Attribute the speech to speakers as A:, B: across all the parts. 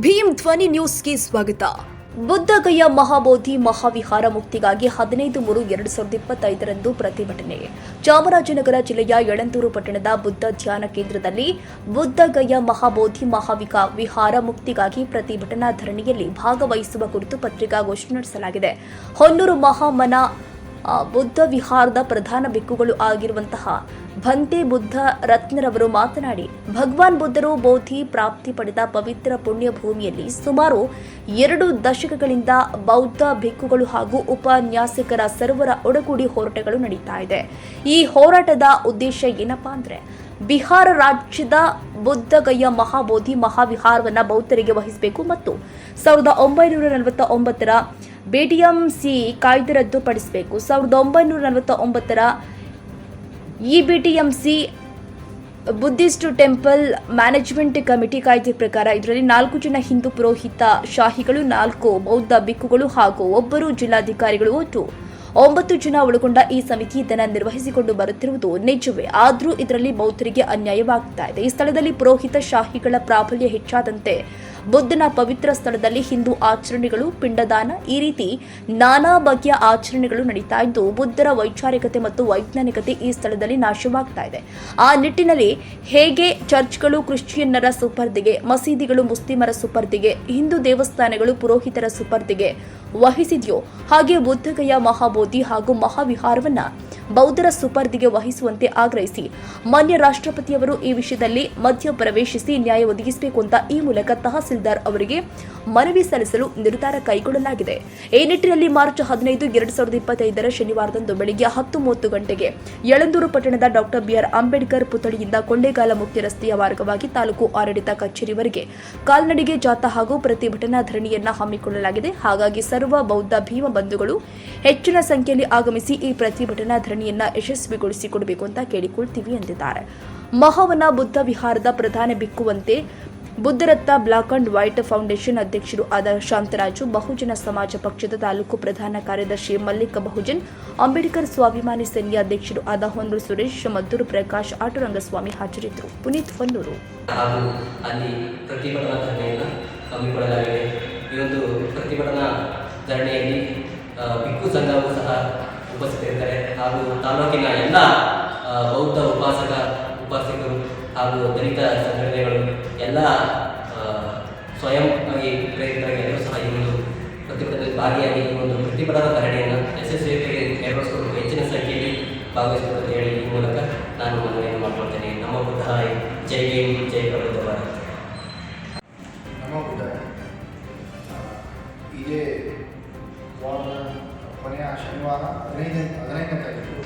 A: ಭೀಮ್ ಧ್ವನಿ ನ್ಯೂಸ್ಗೆ ಸ್ವಾಗತ ಬುದ್ಧಗಯ ಮಹಾಬೋಧಿ ಮಹಾವಿಹಾರ ಮುಕ್ತಿಗಾಗಿ ಹದಿನೈದು ಮೂರು ಎರಡು ಸಾವಿರದ ಇಪ್ಪತ್ತೈದರಂದು ಪ್ರತಿಭಟನೆ. ಚಾಮರಾಜನಗರ ಜಿಲ್ಲೆಯ ಯಳಂದೂರು ಪಟ್ಟಣದ ಬುದ್ಧ ಧ್ಯಾನ ಕೇಂದ್ರದಲ್ಲಿ ಬುದ್ಧಗಯ್ಯ ಮಹಾಬೋಧಿ ಮಹಾವಿಕಾ ವಿಹಾರ ಮುಕ್ತಿಗಾಗಿ ಪ್ರತಿಭಟನಾ ಧರಣಿಯಲ್ಲಿ ಭಾಗವಹಿಸುವ ಕುರಿತು ಪತ್ರಿಕಾಗೋಷ್ಠಿ ನಡೆಸಲಾಗಿದೆ. ಹೊನ್ನೂರು ಮಹಾಮನ ಬುದ್ಧ ವಿಹಾರದ ಪ್ರಧಾನ ಬೆಕ್ಕುಗಳು ಆಗಿರುವಂತಹ ಭಂತೆ ಬುದ್ಧ ರತ್ನರವರು ಮಾತನಾಡಿ, ಭಗವಾನ್ ಬುದ್ಧರು ಬೌದ್ಧಿ ಪ್ರಾಪ್ತಿ ಪಡೆದ ಪವಿತ್ರ ಪುಣ್ಯ ಭೂಮಿಯಲ್ಲಿ ಸುಮಾರು ಎರಡು ದಶಕಗಳಿಂದ ಬೌದ್ಧ ಭಿಕ್ಕುಗಳು ಹಾಗೂ ಉಪನ್ಯಾಸಕರ ಸರ್ವರ ಒಡಗೂಡಿ ಹೋರಾಟಗಳು ನಡೀತಾ ಇದೆ. ಈ ಹೋರಾಟದ ಉದ್ದೇಶ ಏನಪ್ಪಾ ಅಂದ್ರೆ, ಬಿಹಾರ ರಾಜ್ಯದ ಬುದ್ಧಗಯ್ಯ ಮಹಾಬೋಧಿ ಮಹಾವಿಹಾರವನ್ನ ಬೌದ್ಧರಿಗೆ ವಹಿಸಬೇಕು ಮತ್ತು ಸಾವಿರದ ಒಂಬೈನೂರ ನಲವತ್ತ ಒಂಬತ್ತರ ಸಿ ಕಾಯ್ದೆ ರದ್ದುಪಡಿಸಬೇಕು ಸಾವಿರದ ಒಂಬೈನೂರ ನಲವತ್ತ ಒಂಬತ್ತರ BTMC Buddhist temple management committee ಕಾಯ್ದೆ ಪ್ರಕಾರ ಇದರಲ್ಲಿ ನಾಲ್ಕು ಜನ ಹಿಂದೂ ಪುರೋಹಿತ ಶಾಹಿಗಳು, ನಾಲ್ಕು ಬೌದ್ಧ ಬಿಕ್ಕುಗಳು ಹಾಗೂ ಒಬ್ಬರು ಜಿಲ್ಲಾಧಿಕಾರಿಗಳು ಒಟ್ಟು ಒಂಬತ್ತು ಜನ ಒಳಗೊಂಡ ಈ ಸಮಿತಿ ಇದನ್ನು ನಿರ್ವಹಿಸಿಕೊಂಡು ಬರುತ್ತಿರುವುದು ನಿಜವೇ. ಆದರೂ ಇದರಲ್ಲಿ ಬೌದ್ಧರಿಗೆ ಅನ್ಯಾಯವಾಗ್ತಾ ಇದೆ. ಈ ಸ್ಥಳದಲ್ಲಿ ಪುರೋಹಿತ ಶಾಹಿಗಳ ಪ್ರಾಬಲ್ಯ ಹೆಚ್ಚಾದಂತೆ ಬುದ್ಧನ ಪವಿತ್ರ ಸ್ಥಳದಲ್ಲಿ ಹಿಂದೂ ಆಚರಣೆಗಳು, ಪಿಂಡದಾನ, ಈ ರೀತಿ ನಾನಾ ಬಗೆಯ ಆಚರಣೆಗಳು ನಡೀತಾ ಇದ್ದು, ಬುದ್ಧರ ವೈಚಾರಿಕತೆ ಮತ್ತು ವೈಜ್ಞಾನಿಕತೆ ಈ ಸ್ಥಳದಲ್ಲಿ ನಾಶವಾಗ್ತಾ ಇದೆ. ಆ ನಿಟ್ಟಿನಲ್ಲಿ ಹೇಗೆ ಚರ್ಚ್ಗಳು, ಕ್ರಿಶ್ಚಿಯನ್ನರ ಸುಪರ್ದಿಗೆ, ಮಸೀದಿಗಳು, ಮುಸ್ಲಿಮರ ಸುಪರ್ದಿಗೆ, ಹಿಂದೂ ದೇವಸ್ಥಾನಗಳು, ಪುರೋಹಿತರ ಸುಪರ್ದಿಗೆ ವಹಿಸಿದೆಯೋ, ಹಾಗೆ ಬುದ್ಧಗಯ, ಮಹಾಬೋಧಿ ಹಾಗೂ ಮಹಾವಿಹಾರವನ್ನ ಬೌದ್ಧರ ಸುಪರ್ದಿಗೆ ವಹಿಸುವಂತೆ ಆಗ್ರಹಿಸಿ, ಮಾನ್ಯ ರಾಷ್ಟ್ರಪತಿಯವರು ಈ ವಿಷಯದಲ್ಲಿ ಮಧ್ಯ ಪ್ರವೇಶಿಸಿ ನ್ಯಾಯ ಒದಗಿಸಬೇಕು ಅಂತ ಈ ಮೂಲಕ ತಹಸೀಲ್ದಾರ್ ಅವರಿಗೆ ಮನವಿ ಸಲ್ಲಿಸಲು ನಿರ್ಧಾರ ಕೈಗೊಳ್ಳಲಾಗಿದೆ. ಈ ನಿಟ್ಟಿನಲ್ಲಿ ಮಾರ್ಚ್ ಹದಿನೈದು, ಎರಡು ಸಾವಿರದ ಇಪ್ಪತ್ತೈದರ ಶನಿವಾರದಂದು ಬೆಳಗ್ಗೆ ಹತ್ತು ಮೂವತ್ತು ಗಂಟೆಗೆ ಯಳಂದೂರು ಪಟ್ಟಣದ ಡಾಕ್ಟರ್ ಬಿಆರ್ ಅಂಬೇಡ್ಕರ್ ಪುತ್ಥಳಿಯಿಂದ ಕೊಂಡೇಗಾಲ ಮುಖ್ಯ ರಸ್ತೆಯ ಮಾರ್ಗವಾಗಿ ತಾಲೂಕು ಆಡಳಿತ ಕಚೇರಿವರೆಗೆ ಕಾಲ್ನಡಿಗೆ ಜಾಥಾ ಹಾಗೂ ಪ್ರತಿಭಟನಾ ಧರಣಿಯನ್ನು ಹಮ್ಮಿಕೊಳ್ಳಲಾಗಿದೆ. ಹಾಗಾಗಿ ಸರ್ವ ಬೌದ್ಧ ಭೀಮ ಬಂಧುಗಳು ಹೆಚ್ಚಿನ ಸಂಖ್ಯೆಯಲ್ಲಿ ಆಗಮಿಸಿ ಈ ಪ್ರತಿಭಟನಾ ಧರಣಿಯನ್ನ ಯಶಸ್ವಿಗೊಳಿಸಿಕೊಡಬೇಕು ಅಂತ ಕೇಳಿಕೊಳ್ತೀವಿ ಎಂದಿದ್ದಾರೆ. ಮಹಾವನ ಬುದ್ಧ ವಿಹಾರದ ಪ್ರಧಾನ ಬಿಕ್ಕುವಂತೆ Buddharatna black and white foundation ಅಧ್ಯಕ್ಷರು ಆದ ಶಾಂತರಾಜು, ಬಹುಜನ ಸಮಾಜ ಪಕ್ಷದ ತಾಲೂಕು ಪ್ರಧಾನ ಕಾರ್ಯದರ್ಶಿ ಮಲ್ಲಿಕ ಬಹುಜನ್, ಅಂಬೇಡ್ಕರ್ ಸ್ವಾಭಿಮಾನಿ ಸೇನೆಯ ಅಧ್ಯಕ್ಷರು ಆದ ಹೊನ್ನೂರು ಸುರೇಶ್, ಮದ್ದೂರು ಪ್ರಕಾಶ್, ಆಟುರಂಗಸ್ವಾಮಿ ಹಾಜರಿದ್ದರು. ಪುನೀತ್ ಹೊನ್ನೂರು.
B: ಉಪಸ್ಥಿತರಿದ್ದಾರೆ. ಹಾಗೂ ತಾಲೂಕಿನ ಎಲ್ಲ ಬೌದ್ಧ ಉಪಾಸಕ, ಉಪಾಸಕರು ಹಾಗೂ ದಲಿತ ಎಲ್ಲ ಸ್ವಯಂ ಆಗಿ ಎಲ್ಲರೂ ಸಹ ಈ ಒಂದು ಪ್ರತಿಭಟನೆಯಲ್ಲಿ ಭಾಗಿಯಾಗಿ ಈ ಒಂದು ಪ್ರತಿಭಟನಾ ಧರಣಿಯನ್ನು ನೆರವೇರಿಸಿಕೊಂಡು ಹೆಚ್ಚಿನ ಸಂಖ್ಯೆಯಲ್ಲಿ ಭಾಗವಹಿಸಬೇಕು ಹೇಳಿ ಈ ಮೂಲಕ ನಾನು ಮನವಿಯನ್ನು ಮಾಡ್ಕೊಳ್ತೇನೆ. ನಮ್ಮ ಬುದ್ಧ ಜೈ ಭೀಮ್, ಜೈ ಪ್ರಬುದ್ಧ ಭಾರತ
C: ನಮ್ಮ ಬುದ್ಧ ಇದೇ ಕೊನೆಯ ಶನಿವಾರ ಹದಿನೈದನೇ ಹದಿನೈದನೇ ತಾರೀಕು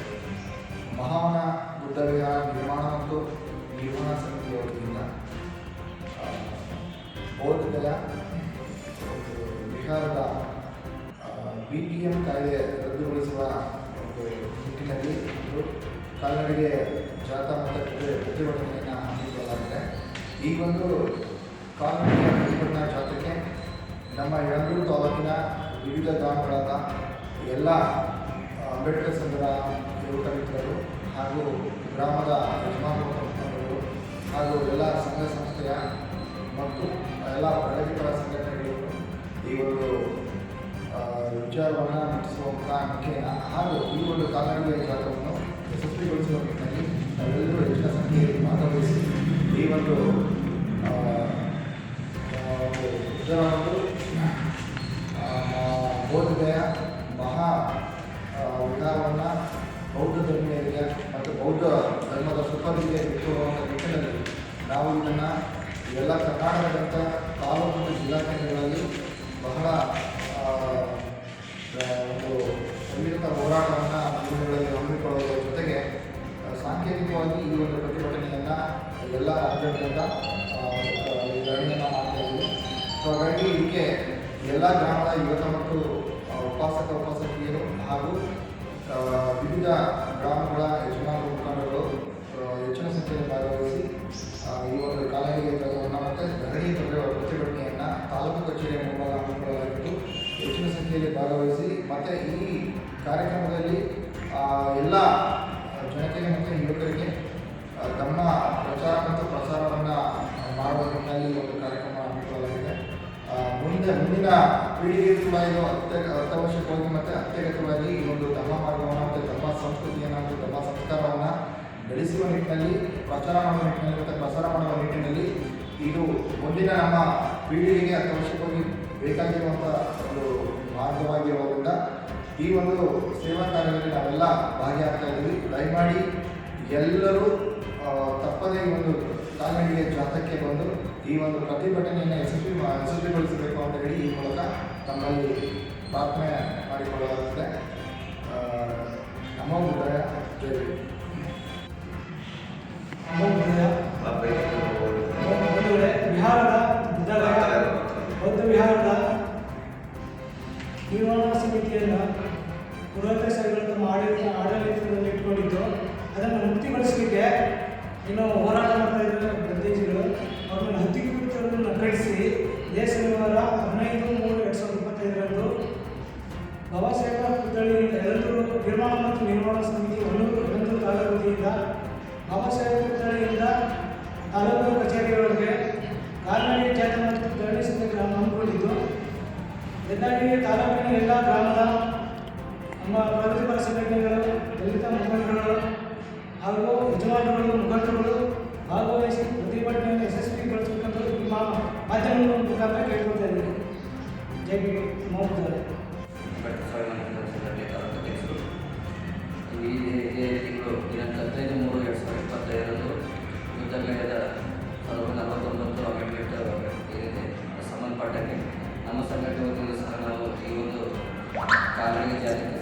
C: ಮಹಾವನ ಬುದ್ಧ ವಿಹಾರ ನಿರ್ಮಾಣ ಮತ್ತು ನಿರ್ವಹಣಾ ಸಮಿತಿಯ ವತಿಯಿಂದ ಒಂದು ವಿಹಾರದ ಬಿ ಟಿ ಎಂ ಕಾಯ್ದೆ ರದ್ದುಗೊಳಿಸುವ ಒಂದು ನಿಟ್ಟಿನಲ್ಲಿ ಒಂದು ಕಾಲ್ನಡಿಗೆ ಜಾಥಾ ಮತ್ತು ಪ್ರತಿಭಟನೆಯನ್ನು ಹಮ್ಮಿಕೊಳ್ಳಲಾಗಿದೆ. ಈ ಒಂದು ಕಾಲ್ನಡಿಗೆ ಪ್ರತಿಭಟನಾ ಜಾಥಾಕ್ಕೆ ನಮ್ಮ ಯಳಂದೂರು ತಾಲೂಕಿನ ವಿವಿಧ ಗ್ರಾಮಗಳಾದ ಎಲ್ಲ ಅಂಬೇಡ್ಕರ್ ಸಂಘದ ಯುವಕ ಮಿತ್ರರು ಹಾಗೂ ಗ್ರಾಮದ ಯಜಮಾನರು ಹಾಗೂ ಎಲ್ಲ ಸಂಘ ಸಂಸ್ಥೆಯ ಮತ್ತು ಎಲ್ಲ ಪ್ರಗತಿಪರ ಸಂಘಟನೆಗಳು ಈ ಒಂದು ವಿಚಾರವನ್ನು ಮುಟ್ಟಿಸುವಂಥ ಮುಖೇನ ಹಾಗೂ ಈ ಒಂದು ಕಾಲ್ನಡಿಗೆ ಜಾಗವನ್ನು ಯಶಸ್ವಿಗೊಳಿಸುವ ನಿಟ್ಟಿನಲ್ಲಿ ನಾವೆಲ್ಲರೂ ಹೆಚ್ಚಿನ ಸಂಖ್ಯೆಯಲ್ಲಿ ಭಾಗವಹಿಸಿ ಈ ಒಂದು ಒಂದು ಬೋಧನೆಯ ಮಹಾ ವಿಧಾನವನ್ನು ಬೌದ್ಧ ಧರ್ಮೀಯರಿಗೆ ಮತ್ತು ಬೌದ್ಧ ಧರ್ಮದ ಸುಖರಿಗೆ ಬಿಟ್ಟುಕೊಳ್ಳುವಂಥ ನಿಟ್ಟಿನಲ್ಲಿ ನಾವು ಇದನ್ನು ಎಲ್ಲ ಕರ್ನಾಟಕದಂಥ ತಾಲೂಕು ಮತ್ತು ಜಿಲ್ಲಾ ಕೇಂದ್ರಗಳಲ್ಲಿ ಬಹಳ ಒಂದು ಸಂಘಟಿತ ಹೋರಾಟವನ್ನು ಮುಂದಿನಗಳಲ್ಲಿ ಹಮ್ಮಿಕೊಳ್ಳುವುದರ ಜೊತೆಗೆ ಸಾಂಕೇತಿಕವಾಗಿ ಈ ಒಂದು ಪ್ರತಿಭಟನೆಯನ್ನು ಎಲ್ಲ ರಾಜ್ಯಗಳಿಂದ ಧರಣಿಯನ್ನು ಮಾಡ್ತಾ ಇದ್ದೀವಿ. ಸೊ ಹಾಗಾಗಿ ಇದಕ್ಕೆ ಎಲ್ಲ ಗ್ರಾಮದ ಯುವಕ ಮತ್ತು ಉಪಾಸಕ ಉಪಾಸಕಿಯರು ಹಾಗೂ ವಿವಿಧ ಗ್ರಾಮಗಳ ಯಜಮಾನ ಮುಖಂಡಗಳು ಹೆಚ್ಚಿನ ಸಂಖ್ಯೆಯಲ್ಲಿ ಭಾಗವಹಿಸಿ ಈ ಒಂದು ಕಾಲನಿಗೆ ಜಾಗವನ್ನು ಮತ್ತು ಧರಣಿ ಪ್ರತಿಭಟನೆಯನ್ನು ತಾಲೂಕು ಕಚೇರಿಯ ಮುಂಭಾಗ ಹಮ್ಮಿಕೊಳ್ಳಲಾಗಿದ್ದು ಹೆಚ್ಚಿನ ಸಂಖ್ಯೆಯಲ್ಲಿ ಅಧ್ಯಕ್ಷತೆಯಲ್ಲಿ ಭಾಗವಹಿಸಿ ಮತ್ತು ಈ ಕಾರ್ಯಕ್ರಮದಲ್ಲಿ ಎಲ್ಲ ಜನತೆಗೆ ಮತ್ತು ಯುವಕರಿಗೆ ತಮ್ಮ ಪ್ರಚಾರ ಮತ್ತು ಪ್ರಸಾರವನ್ನು ಮಾಡುವ ನಿಟ್ಟಿನಲ್ಲಿ ಒಂದು ಕಾರ್ಯಕ್ರಮ ಹಮ್ಮಿಕೊಳ್ಳಲಾಗಿದೆ. ಮುಂದೆ, ಮುಂದಿನ ಪೀಳಿಗೆ ಕೂಡ ಇದು ಅತ್ಯ ಅತ್ಯವಶ್ಯಕವಾಗಿ ಮತ್ತು ಅತ್ಯಗತ್ಯವಾಗಿ ಈ ಒಂದು ಧರ್ಮ ಮಾರ್ಗವನ್ನು ಮತ್ತು ಧರ್ಮ ಸಂಸ್ಕೃತಿಯನ್ನು ಮತ್ತು ಧರ್ಮ ಸಂಸ್ಕಾರವನ್ನು ಬೆಳೆಸುವ ನಿಟ್ಟಿನಲ್ಲಿ, ಪ್ರಚಾರ ಮಾಡುವ ನಿಟ್ಟಿನಲ್ಲಿ ಮತ್ತು ಪ್ರಸಾರ ಮಾಡುವ ನಿಟ್ಟಿನಲ್ಲಿ ಇದು ಮುಂದಿನ ನಮ್ಮ ಪೀಳಿಗೆಗೆ ಅತ್ಯವಶ್ಯಕವಾಗಿ ಬೇಕಾಗಿರುವಂಥ ಒಂದು ಮಾರ್ಗವಾಗಿರೋದ್ರಿಂದ ಈ ಒಂದು ಸೇವಾ ಕಾರ್ಯದಲ್ಲಿ ನಾವೆಲ್ಲ ಭಾಗಿಯಾಗ್ತಾ ಇದ್ದೀವಿ. ದಯಮಾಡಿ ಎಲ್ಲರೂ ತಪ್ಪದೇ ಈ ಒಂದು ಕಾಲ್ನಡಿಗೆ ಜಾಥಕ್ಕೆ ಬಂದು ಈ ಒಂದು ಪ್ರತಿಭಟನೆಯನ್ನು ಯಶಸ್ವಿ ಯಶಸ್ವಿಗೊಳಿಸಬೇಕು ಅಂತ ಹೇಳಿ ಈ ಮೂಲಕ ತಮ್ಮಲ್ಲಿ ಪ್ರಾರ್ಥನೆ ಮಾಡಿಕೊಳ್ಳಲಾಗುತ್ತದೆ ನಮ್ಮ ಉದಯ ಜೈ
D: ಇನ್ನು ಹೋರಾಟ ಮಾಡ್ತಾ ಇದ್ದಾರೆ ಗಾಂಧೀಜಿಗಳು ಅವ್ರನ್ನ ಹತ್ತಿಕ್ಕುವುದನ್ನು ಕಳಿಸಿ ಇದೇ ಶನಿವಾರ ಹದಿನೈದು, ಮೂರು, ಎರಡು ಸಾವಿರದ ಇಪ್ಪತ್ತೈದರಂದು ಬಾಬಾ ಸಾಹೇಬ ಪುತ್ಥಳಿ ಎಲ್ಲರೂ ನಿರ್ಮಾಣ ಮತ್ತು ನಿರ್ಮಾಣ ಸಮಿತಿ ಒಂದು ಹೊನ್ನೂರು ತಾಲೂಕು ವತಿಯಿಂದ ಬಾಬಾ ಸಾಹೇಬ ಪುತ್ಥಳಿಯಿಂದ ತಾಲೂಕು ಕಚೇರಿಗಳಿಗೆ ಕಾಲ್ನಡಿಗೆ ಜಾತ್ರೆ ಮತ್ತು ಧರಣಿಸಿದ ಗ್ರಾಮ ಹಮ್ಮಿಕೊಂಡಿದ್ದು. ಇದಕ್ಕಾಗಿ ತಾಲೂಕಿನ ಎಲ್ಲ ಗ್ರಾಮದ ನಮ್ಮ ಪ್ರಗತಿಪರ ಸಂಘಟನೆಗಳು, ದಲಿತ ಮುಖಂಡರುಗಳು ಹಾಗೂ ಯಜಮಾನರುಗಳು, ಮುಖಂಡರುಗಳು ಭಾಗವಹಿಸಿ ಪ್ರತಿಭಟನೆಯನ್ನು ಯಶಸ್ವಿಗೊಳಿಸಬೇಕೆಂದು ನಿಮ್ಮ ಮಾಧ್ಯಮಗಳ ಮುಖಾಂತರ ಕೇಳ್ಕೊಳ್ತಾ ಇದ್ದೀನಿ. ಜೈ ಬಿ ಮೋಹನ್
B: ಅಧ್ಯಕ್ಷರು ಈ ತಿಂಗಳು ದಿನಾಂಕ ಮೂರು ಎರಡು ಸಾವಿರದ ಇಪ್ಪತ್ತೈದರಂದು ಯುದ್ಧಮೇಳದ ಸಾವಿರದ ನಲವತ್ತೊಂಬತ್ತು ಅಮೆಂಡ್ಮೆಂಟ್ ಏನಿದೆ ನಮ್ಮ ಸಂಘಟನೆ ಸಹ ನಾವು ಈ ಒಂದು ಕಾನೂನಿಗೆ ಜಾರಿಗೆ